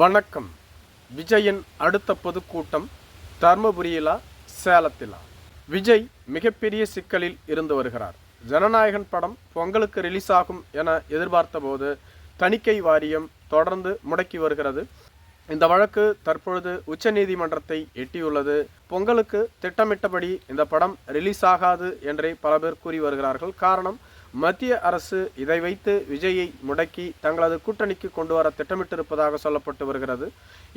வணக்கம். விஜயின் அடுத்த பொதுக்கூட்டம் தர்மபுரியிலா சேலத்திலா? விஜய் மிகப்பெரிய சிக்கலில் இருந்து வருகிறார். ஜனநாயகன் படம் பொங்கலுக்கு ரிலீஸ் ஆகும் என எதிர்பார்த்தபோது தணிக்கை வாரியம் தொடர்ந்து முடக்கி வருகிறது. இந்த வழக்கு தற்பொழுது உச்சநீதிமன்றத்தை எட்டியுள்ளது. பொங்கலுக்கு திட்டமிட்டபடி இந்த படம் ரிலீஸ் ஆகாது என்றே பல பேர் கூறி வருகிறார்கள். காரணம் மத்திய அரசு இதை வைத்து விஜயை முடக்கி தங்களது கூட்டணிக்கு கொண்டு வர திட்டமிட்டிருப்பதாக சொல்லப்பட்டு வருகிறது.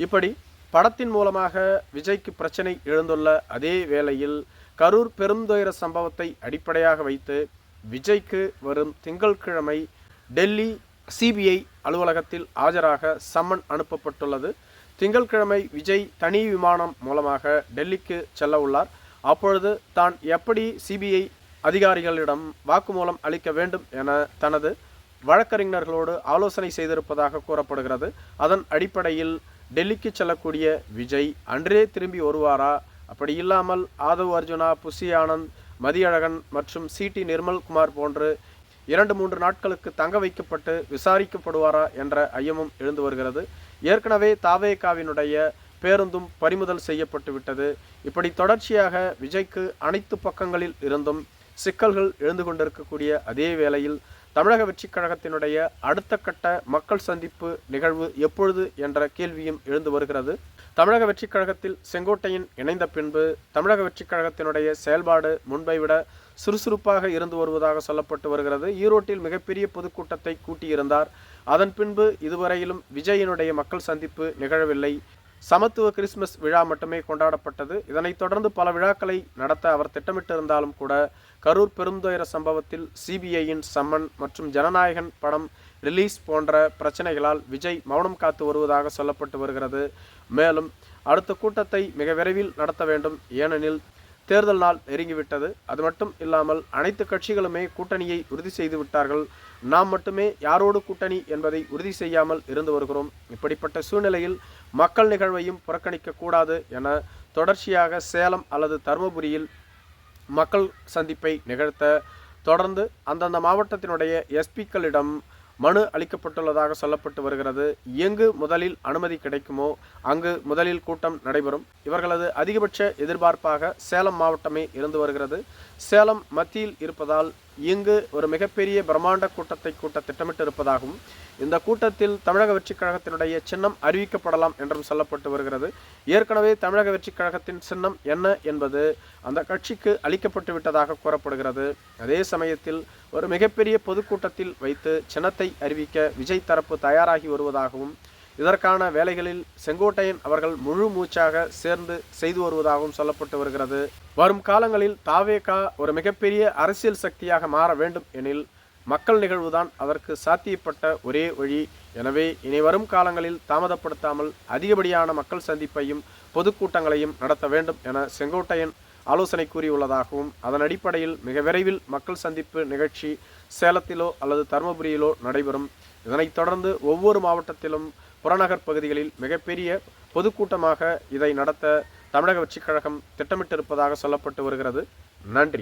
இப்படி படத்தின் மூலமாக விஜய்க்கு பிரச்சனை எழுந்துள்ள அதே வேளையில் கரூர் பெருந்துயர சம்பவத்தை அடிப்படையாக வைத்து விஜய்க்கு வரும் திங்கட்கிழமை டெல்லி சிபிஐ அலுவலகத்தில் ஆஜராக சம்மன் அனுப்பப்பட்டுள்ளது. திங்கட்கிழமை விஜய் தனி விமானம் மூலமாக டெல்லிக்கு செல்ல உள்ளார். அப்பொழுது தான் எப்படி சிபிஐ அதிகாரிகளிடம் வாக்குமூலம் அளிக்க வேண்டும் என தனது வழக்கறிஞர்களோடு ஆலோசனை செய்திருப்பதாக கூறப்படுகிறது. அதன் அடிப்படையில் டெல்லிக்கு செல்லக்கூடிய விஜய் அன்றே திரும்பி வருவாரா? அப்படி இல்லாமல் ஆதவ் அர்ஜுனா புசி ஆனந்த் மதியழகன் மற்றும் சிடி நிர்மல்குமார் போன்று இரண்டு மூன்று நாட்களுக்கு தங்க வைக்கப்பட்டு விசாரிக்கப்படுவாரா என்ற ஐயமும் எழுந்து வருகிறது. ஏற்கனவே தாவேகாவினுடைய பேருந்தும் பறிமுதல் செய்யப்பட்டு விட்டது இப்படி தொடர்ச்சியாக விஜய்க்கு அனைத்து பக்கங்களில் இருந்தும் சிக்கல்கள் எழுந்து கொண்டிருக்கக்கூடிய அதே வேளையில் தமிழக வெற்றிக் கழகத்தினுடைய அடுத்த கட்ட மக்கள் சந்திப்பு நிகழ்வு எப்பொழுது என்ற கேள்வியும் எழுந்து வருகிறது. தமிழக வெற்றிக் கழகத்தில் செங்கோட்டையின் இணைந்த பின்பு தமிழக வெற்றிக் கழகத்தினுடைய செயல்பாடு முன்பை விட சுறுசுறுப்பாக இருந்து வருவதாக சொல்லப்பட்டு வருகிறது. ஈரோட்டில் மிகப்பெரிய பொதுக்கூட்டத்தை கூட்டியிருந்தார். அதன் பின்பு இதுவரையிலும் விஜயனுடைய மக்கள் சந்திப்பு நிகழவில்லை. சமத்துவ கிறிஸ்துமஸ் விழா மட்டுமே கொண்டாடப்பட்டது. இதனைத் தொடர்ந்து பல விழாக்களை நடத்த அவர் திட்டமிட்டிருந்தாலும் கூட கரூர் பெருந்துயர சம்பவத்தில் சிபிஐயின் சம்மன் மற்றும் ஜனநாயகன் படம் ரிலீஸ் போன்ற பிரச்சனைகளால் விஜய் மௌனம் காத்து வருவதாக சொல்லப்பட்டு வருகிறது. மேலும் அடுத்த கூட்டத்தை மிக விரைவில் நடத்த வேண்டும். ஏனெனில் தேர்தல் நாள் நெருங்கிவிட்டது. அது மட்டும் இல்லாமல் அனைத்து கட்சிகளுமே கூட்டணியை உறுதி செய்து விட்டார்கள். நாம் மட்டுமே யாரோடு கூட்டணி என்பதை உறுதி செய்யாமல் இருந்து வருகிறோம். இப்படிப்பட்ட சூழ்நிலையில் மக்கள் நிகழ்வையும் புறக்கணிக்க கூடாது என தொடர்ச்சியாக சேலம் அல்லது தருமபுரியில் மக்கள் சந்திப்பை நிகழ்த்த தொடர்ந்து அந்தந்த மாவட்டத்தினுடைய எஸ்பிக்களிடம் மனு அளிக்கப்பட்டுள்ளதாக சொல்லப்பட்டு வருகிறது. எங்கு முதலில் அனுமதி கிடைக்குமோ அங்கு முதலில் கூட்டம் நடைபெறும். இவர்களது அதிகபட்ச எதிர்பார்ப்பாக சேலம் மாவட்டமே இருந்து வருகிறது. சேலம் மத்தியில் இருப்பதால் இங்கு ஒரு மிகப்பெரிய பிரம்மாண்ட கூட்டத்தை கூட்ட திட்டமிட்டு இருப்பதாகவும் இந்த கூட்டத்தில் தமிழக வெற்றிக் கழகத்தினுடைய சின்னம் அறிவிக்கப்படலாம் என்றும் சொல்லப்பட்டு வருகிறது. ஏற்கனவே தமிழக வெற்றிக் கழகத்தின் சின்னம் என்ன என்பது அந்த கட்சிக்கு அளிக்கப்பட்டு விட்டதாக கூறப்படுகிறது. அதே சமயத்தில் ஒரு மிகப்பெரிய பொதுக்கூட்டத்தில் வைத்து சின்னத்தை அறிவிக்க விஜய் தரப்பு தயாராகி வருவதாகவும் இதற்கான வேலைகளில் செங்கோட்டையன் அவர்கள் முழு மூச்சாக சேர்ந்து செய்து வருவதாகவும் சொல்லப்பட்டு வருகிறது. வரும் காலங்களில் தாவேகா ஒரு மிகப்பெரிய அரசியல் சக்தியாக மாற வேண்டும் எனில் மக்கள் நிகழ்வுதான் அதற்கு சாத்தியப்பட்ட ஒரே வழி. எனவே இனி வரும் காலங்களில் தாமதப்படுத்தாமல் அதிகப்படியான மக்கள் சந்திப்பையும் பொதுக்கூட்டங்களையும் நடத்த வேண்டும் என செங்கோட்டையன் ஆலோசனை கூறியுள்ளதாகவும் அதன் அடிப்படையில் மிக விரைவில் மக்கள் சந்திப்பு நிகழ்ச்சி சேலத்திலோ அல்லது தருமபுரியிலோ நடைபெறும். இதனைத் தொடர்ந்து ஒவ்வொரு மாவட்டத்திலும் புறநகர் பகுதிகளில் மிகப்பெரிய பொதுக்கூட்டமாக இதை நடத்த தமிழக வெற்றிக் கழகம் திட்டமிட்டிருப்பதாக சொல்லப்பட்டு வருகிறது. நன்றி.